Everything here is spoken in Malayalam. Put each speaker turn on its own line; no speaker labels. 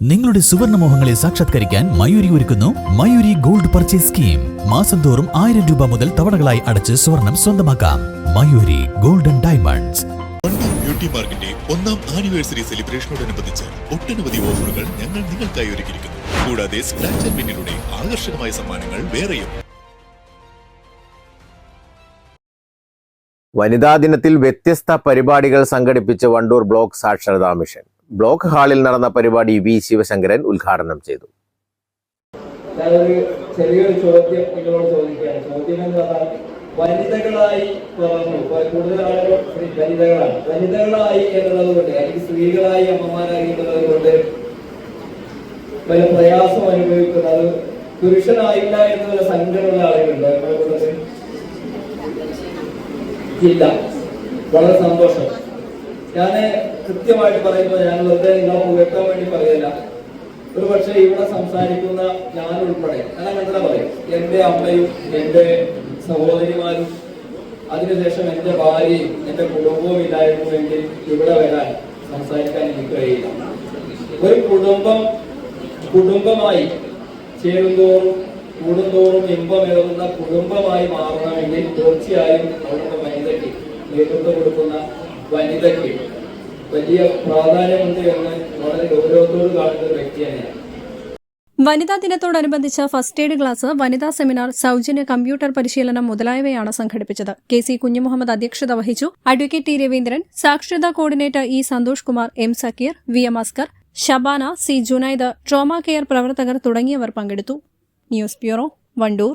നിങ്ങളുടെ സുവർണ മോഹങ്ങളെ സാക്ഷാത്കരിക്കാൻ മയൂരി ഒരുക്കുന്നു മയൂരി ഗോൾഡ് പർച്ചേസ് സ്കീം. മാസം തോറും ആയിരം രൂപ മുതൽ തവണകളായി അടച്ച് സ്വർണം സ്വന്തമാക്കാം. Mayuri golden diamonds.
ബ്യൂട്ടി മാർക്കിന്റെ ഒന്നാം ആനിവേഴ്സറി സെലിബ്രേഷനോടനുബന്ധിച്ച് ഒട്ടനവധി ഓഫറുകൾ ഞങ്ങൾ നിങ്ങൾക്കായി ഒരുക്കിയിരിക്കുന്നു. കൂടാതെ സ്ക്രാച്ച് ആൻഡ് വിന്നിലൂടെ ആകർഷകമായ സമ്മാനങ്ങൾ വേറെയും.
വനിതാ ദിനത്തിൽ വ്യത്യസ്ത പരിപാടികൾ സംഘടിപ്പിച്ച് വണ്ടൂർ ബ്ലോക്ക് സാക്ഷരതാ മിഷൻ. ബ്ലോക്ക് ഹാളിൽ നടന്ന പരിപാടി വി ശിവശങ്കരൻ ഉദ്ഘാടനം ചെയ്തു.
ചെറിയൊരു ചോദ്യം നിങ്ങളോട് ചോദിക്കുകയാണ്. ചോദ്യം എന്ന് പറഞ്ഞാൽ വനിതകളായി തുറന്നു കൂടുതൽ ആളുകൾ വനിതകളാണ്. വനിതകളായി എന്നുള്ളത് കൊണ്ട് അല്ലെങ്കിൽ സ്ത്രീകളായി അമ്മമാരായി എന്നുള്ളത് കൊണ്ട് വലിയ പ്രയാസം അനുഭവിക്കുന്നത് പുരുഷനായില്ല എന്നുള്ള സങ്കടമുള്ള ആളുകളുണ്ട്. നമ്മളെ കൂടുതൽ ഇല്ല. വളരെ സന്തോഷം. ഞാൻ കൃത്യമായിട്ട് പറയുമ്പോൾ ഞാൻ വെറുതെ നിങ്ങളെ പുകഴ്ത്താൻ വേണ്ടി പറയല്ല. ഒരു പക്ഷേ ഇവിടെ സംസാരിക്കുന്ന ഞാൻ ഉൾപ്പെടെ ഞാൻ അങ്ങനെ പറയും. എന്റെ അമ്മയും എന്റെ സഹോദരിമാരും അതിനുശേഷം എന്റെ ഭാര്യയും എന്റെ കുടുംബവും ഇല്ലായിരുന്നുവെങ്കിൽ ഇവിടെ വരാൻ സംസാരിക്കാൻ എനിക്ക് കഴിയില്ല. ഒരു കുടുംബം കുടുംബമായി ചേരുന്തോറും കൂടുന്തോറും ഇമ്പമേറുന്ന കുടുംബമായി മാറണമെങ്കിൽ തീർച്ചയായും അവിടുത്തെ മൈതയ്ക്ക് നേതൃത്വം കൊടുക്കുന്ന വനിതയ്ക്ക് വലിയ പ്രാധാന്യമുണ്ട് എന്ന് വളരെ ഗൗരവത്തോട് കാണുന്ന ഒരു വ്യക്തിയാണ് ഞാൻ
വനിതാ ദിനത്തോടനുബന്ധിച്ച് ഫസ്റ്റ് എയ്ഡ് ക്ലാസ് വനിതാ സെമിനാർ സൗജന്യ കമ്പ്യൂട്ടർ പരിശീലനം മുതലായവയാണ് സംഘടിപ്പിച്ചത്. കെ സി കുഞ്ഞുമുഹമ്മദ് അധ്യക്ഷത വഹിച്ചു. അഡ്വക്കേറ്റ് ടി രവീന്ദ്രൻ സാക്ഷരതാ coordinator E Santhosh Kumar M Zakir V M Askar Shabana C Junaid trauma care പ്രവർത്തകർ തുടങ്ങിയവർ പങ്കെടുത്തു. News bureau Wandoor.